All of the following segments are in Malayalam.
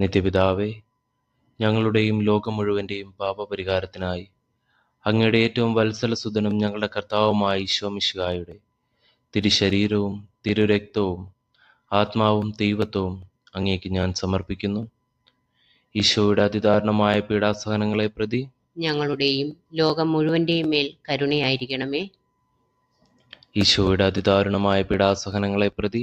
നിത്യപിതാവേ ഞങ്ങളുടെയും ലോകം മുഴുവന്റെയും പാപപരിഹാരത്തിനായി അങ്ങയുടെ ഏറ്റവും വത്സലസുതനും ഞങ്ങളുടെ കർത്താവുമായ ഈശോമിശിഹായുടെ തിരുശരീരവും തിരുരക്തവും ആത്മാവും ദൈവത്വവും അങ്ങേക്ക് ഞാൻ സമർപ്പിക്കുന്നു. ഈശോയുടെ അതിദാരുണമായ പീഡാസഹനങ്ങളെ പ്രതി ഞങ്ങളുടെയും ലോകം മുഴുവന്റെയും മേൽ കരുണയായിരിക്കണമേ. ഈശോയുടെ അതിദാരുണമായ പീഡാസഹനങ്ങളെ പ്രതി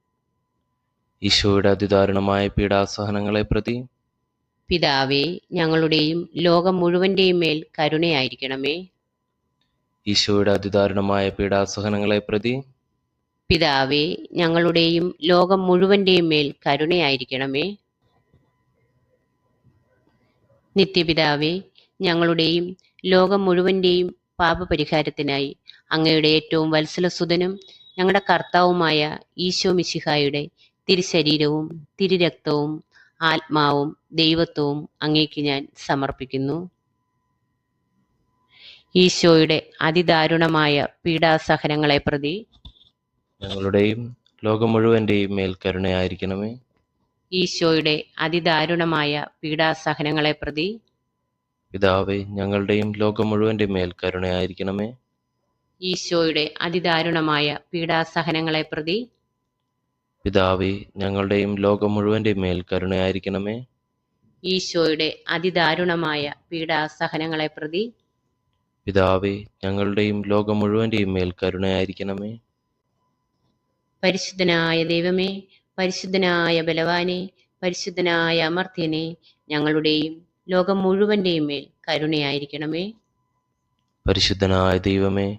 ഈശോയുടെ അതിദാരുണമായ പീഡാസഹനങ്ങളെ പ്രതി പിതാവേ ഞങ്ങളുടെയും ലോകം മുഴുവന്റെയും മേൽ കരുണയായിരിക്കണമേ. ഈശോയുടെ അതിദാരുണമായ പീഡാസഹനങ്ങളെ പ്രതി പിതാവേ ഞങ്ങളുടെയും ലോകം മുഴുവന്റെയും മേൽ കരുണയായിരിക്കണമേ. നിത്യപിതാവേ ഞങ്ങളുടെയും ലോകം മുഴുവന്റെയും പാപപരിഹാരത്തിനായി അങ്ങയുടെ ഏറ്റവും വത്സലസുതനും ഞങ്ങളുടെ കർത്താവുമായ ഈശോ മിശിഹായുടെ തിരുശരീരവും തിരുരക്തവും ആത്മാവും ദൈവത്വവും അങ്ങേക്ക് ഞാൻ സമർപ്പിക്കുന്നു. ഈശോയുടെ അതിദാരുണമായ പീഡാസഹനങ്ങളെ പ്രതി ഞങ്ങളുടെയും ലോകം മുഴുവന്റെയും മേൽ കരുണയായിരിക്കണമേ. ഈശോയുടെ അതിദാരുണമായ പീഡാസഹനങ്ങളെ പ്രതി പിതാവേ ഞങ്ങളുടെയും ലോകം മുഴുവന്റെ മേൽ കരുണയായിരിക്കണമേ. ഈശോയുടെ അതിദാരുണമായ പീഡാസഹനങ്ങളെ പ്രതി പിതാവേ ഞങ്ങളുടെയും ലോകം മുഴുവന്റെ മേൽ കരുണയായിരിക്കണമേ. ഈശോയുടെ അതിദാരുണമായ പീഡാസഹനങ്ങളെ പ്രതി പിതാവേ ഞങ്ങളുടെയും ലോകം മുഴുവന്റെയും മേൽ കരുണയായിരിക്കണമേ. പരിശുദ്ധനായ ദൈവമേ പരിശുദ്ധനായ ബലവാനെ പരിശുദ്ധനായ അമർത്യനെ ഞങ്ങളുടെയും ലോകം മുഴുവന്റെയും മേൽ കരുണയായിരിക്കണമേ. പരിശുദ്ധനായ ദൈവമേ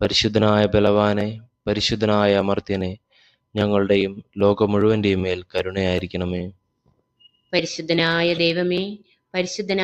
പരിശുദ്ധനായ ബലവാനെ പരിശുദ്ധനായ അമർത്യനെ ഞങ്ങളുടെയും ലോകം മുഴുവന്റെയും മേൽ കരുണയായിരിക്കണമേ. പരിശുദ്ധനായ ദൈവമേ പരിശുദ്ധനായ